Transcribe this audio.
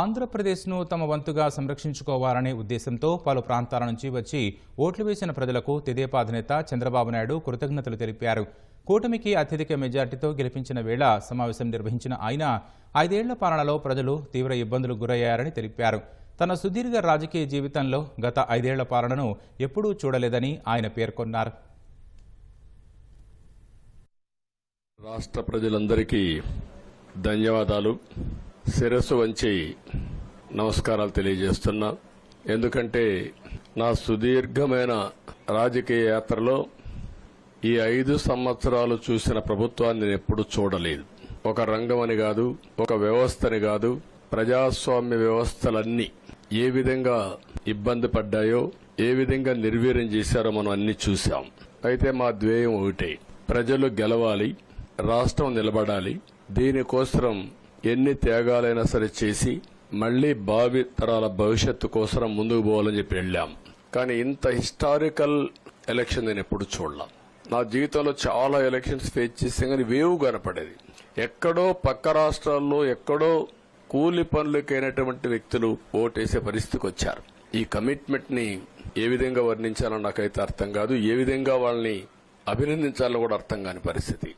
ఆంధ్రప్రదేశ్ను తమ వంతుగా సంరక్షించుకోవాలనే ఉద్దేశంతో పలు ప్రాంతాల నుంచి వచ్చి ఓట్లు వేసిన ప్రజలకు తెదేపా అధినేత చంద్రబాబు నాయుడు కృతజ్ఞతలు తెలిపారు. కూటమికి అత్యధిక మెజార్టీతో గెలిపించిన వేళ సమావేశం నిర్వహించిన ఆయన ఐదేళ్ళ పాలనలో ప్రజలు తీవ్ర ఇబ్బందులు గురయ్యారని తెలిపారు. తన సుదీర్ఘ రాజకీయ జీవితంలో గత ఐదేళ్ళ పాలనను ఎప్పుడూ చూడలేదని ఆయన పేర్కొన్నారు. రాష్ట్ర ప్రజలందరికీ ధన్యవాదాలు. శిరస్సు వంచి నమస్కారాలు తెలియజేస్తున్నా. ఎందుకంటే నా సుదీర్ఘమైన రాజకీయ యాత్రలో ఈ ఐదు సంవత్సరాలు చూసిన ప్రభుత్వాన్ని నేను ఎప్పుడు చూడలేదు. ఒక రంగం అని కాదు ఒక వ్యవస్థని కాదు ప్రజాస్వామ్య వ్యవస్థలన్నీ ఏ విధంగా ఇబ్బంది పడ్డాయో ఏ విధంగా నిర్వీర్యం చేశారో మనం అన్ని చూశాం. అయితే మా ధ్యేయం ఒకటే ప్రజలు గెలవాలి రాష్ట్రం నిలబడాలి దీనికోసం ఎన్ని త్యాగాలైనా సరే చేసి మళ్ళీ భావి తరాల భవిష్యత్తు కోసం ముందుకు పోవాలని చెప్పి వెళ్ళాం. కానీ ఇంత హిస్టారికల్ ఎలక్షన్ నేను ఎప్పుడు చూడలా. నా జీవితంలో చాలా ఎలక్షన్స్ ఫేస్ చేసాం కానీ వేవ్ కనపడేది. ఎక్కడో పక్క రాష్ట్రాల్లో ఎక్కడో కూలి పనులకైనటువంటి వ్యక్తులు ఓటేసే పరిస్థితికి వచ్చారు. ఈ కమిట్మెంట్ని ఏ విధంగా వర్ణించాలో నాకైతే అర్థం కాదు. ఏ విధంగా వాళ్ళని అభినందించాలో కూడా అర్థం కాని పరిస్థితి.